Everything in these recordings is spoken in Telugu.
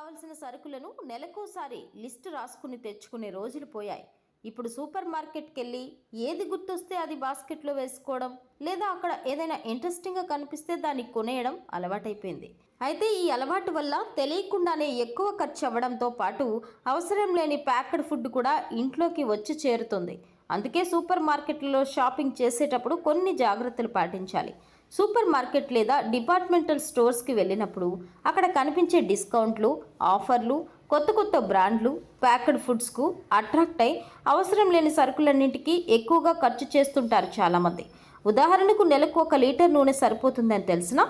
కావలసిన సరుకులను నెలకోసారి లిస్టు రాసుకుని తెచ్చుకునే రోజులు పోయాయి. ఇప్పుడు సూపర్ మార్కెట్కి వెళ్ళి ఏది గుర్తొస్తే అది బాస్కెట్లో వేసుకోవడం లేదా అక్కడ ఏదైనా ఇంట్రెస్టింగ్గా కనిపిస్తే దాన్ని కొనేయడం అలవాటైపోయింది. అయితే ఈ అలవాటు వల్ల తెలియకుండానే ఎక్కువ ఖర్చు అవ్వడంతో పాటు అవసరం లేని ప్యాక్డ్ ఫుడ్ కూడా ఇంట్లోకి వచ్చి చేరుతుంది. అందుకే సూపర్ మార్కెట్లలో షాపింగ్ చేసేటప్పుడు కొన్ని జాగ్రత్తలు పాటించాలి. సూపర్ మార్కెట్ లేదా డిపార్ట్మెంటల్ స్టోర్స్కి వెళ్ళినప్పుడు అక్కడ కనిపించే డిస్కౌంట్లు ఆఫర్లు కొత్త కొత్త బ్రాండ్లు ప్యాక్డ్ ఫుడ్స్కు అట్రాక్ట్ అయి అవసరం లేని సరుకులన్నింటికీ ఎక్కువగా ఖర్చు చేస్తుంటారు చాలామంది. ఉదాహరణకు నెలకు ఒక లీటర్ నూనె సరిపోతుందని తెలిసిన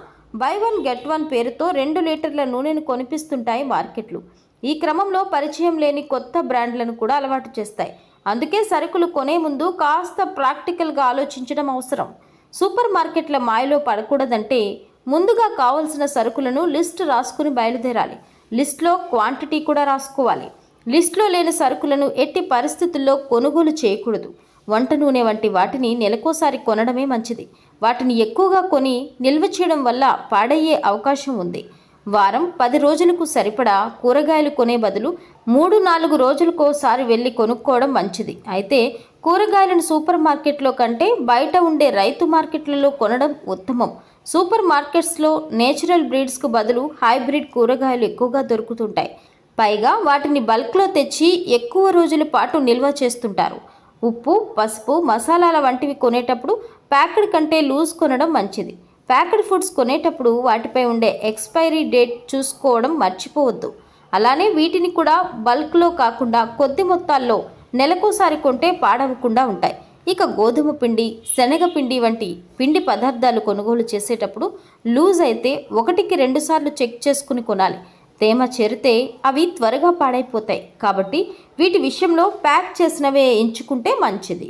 బై వన్ గెట్ వన్ పేరుతో రెండు లీటర్ల నూనెను కొనిపిస్తుంటాయి మార్కెట్లు. ఈ క్రమంలో పరిచయం లేని కొత్త బ్రాండ్లను కూడా అలవాటు చేస్తాయి. అందుకే సరుకులు కొనే ముందు కాస్త ప్రాక్టికల్గా ఆలోచించడం అవసరం. సూపర్ మార్కెట్ల మాయలో పడకూడదంటే ముందుగా కావలసిన సరుకులను లిస్ట్ రాసుకుని బయలుదేరాలి. లిస్ట్లో క్వాంటిటీ కూడా రాసుకోవాలి. లిస్ట్లో లేని సరుకులను ఎట్టి పరిస్థితుల్లో కొనుగోలు చేయకూడదు. వంట నూనె వంటి వాటిని నెలకోసారి కొనడమే మంచిది. వాటిని ఎక్కువగా కొని నిల్వ చేయడం వల్ల పాడయ్యే అవకాశం ఉంది. వారం పది రోజులకు సరిపడా కూరగాయలు కొనే బదులు మూడు నాలుగు రోజులకోసారి వెళ్ళి కొనుక్కోవడం మంచిది. అయితే కూరగాయలను సూపర్ మార్కెట్లో కంటే బయట ఉండే రైతు మార్కెట్లలో కొనడం ఉత్తమం. సూపర్ మార్కెట్స్లో నేచురల్ బ్రీడ్స్కు బదులు హైబ్రిడ్ కూరగాయలు ఎక్కువగా దొరుకుతుంటాయి. పైగా వాటిని బల్క్లో తెచ్చి ఎక్కువ రోజుల పాటు నిల్వ చేస్తుంటారు. ఉప్పు పసుపు మసాలాల వంటివి కొనేటప్పుడు ప్యాక్డ్ కంటే లూజ్ కొనడం మంచిది. ప్యాక్డ్ ఫుడ్స్ కొనేటప్పుడు వాటిపై ఉండే ఎక్స్పైరీ డేట్ చూసుకోవడం మర్చిపోవద్దు. అలానే వీటిని కూడా బల్క్లో కాకుండా కొద్ది మొత్తాల్లో నెలకోసారి కొంటే పాడవకుండా ఉంటాయి. ఇక గోధుమ పిండి శనగపిండి వంటి పిండి పదార్థాలు కొనుగోలు చేసేటప్పుడు లూజ్ అయితే ఒకటికి రెండుసార్లు చెక్ చేసుకుని కొనాలి. తేమ చేరితే అవి త్వరగా పాడైపోతాయి. కాబట్టి వీటి విషయంలో ప్యాక్ చేసినవే ఎంచుకుంటే మంచిది.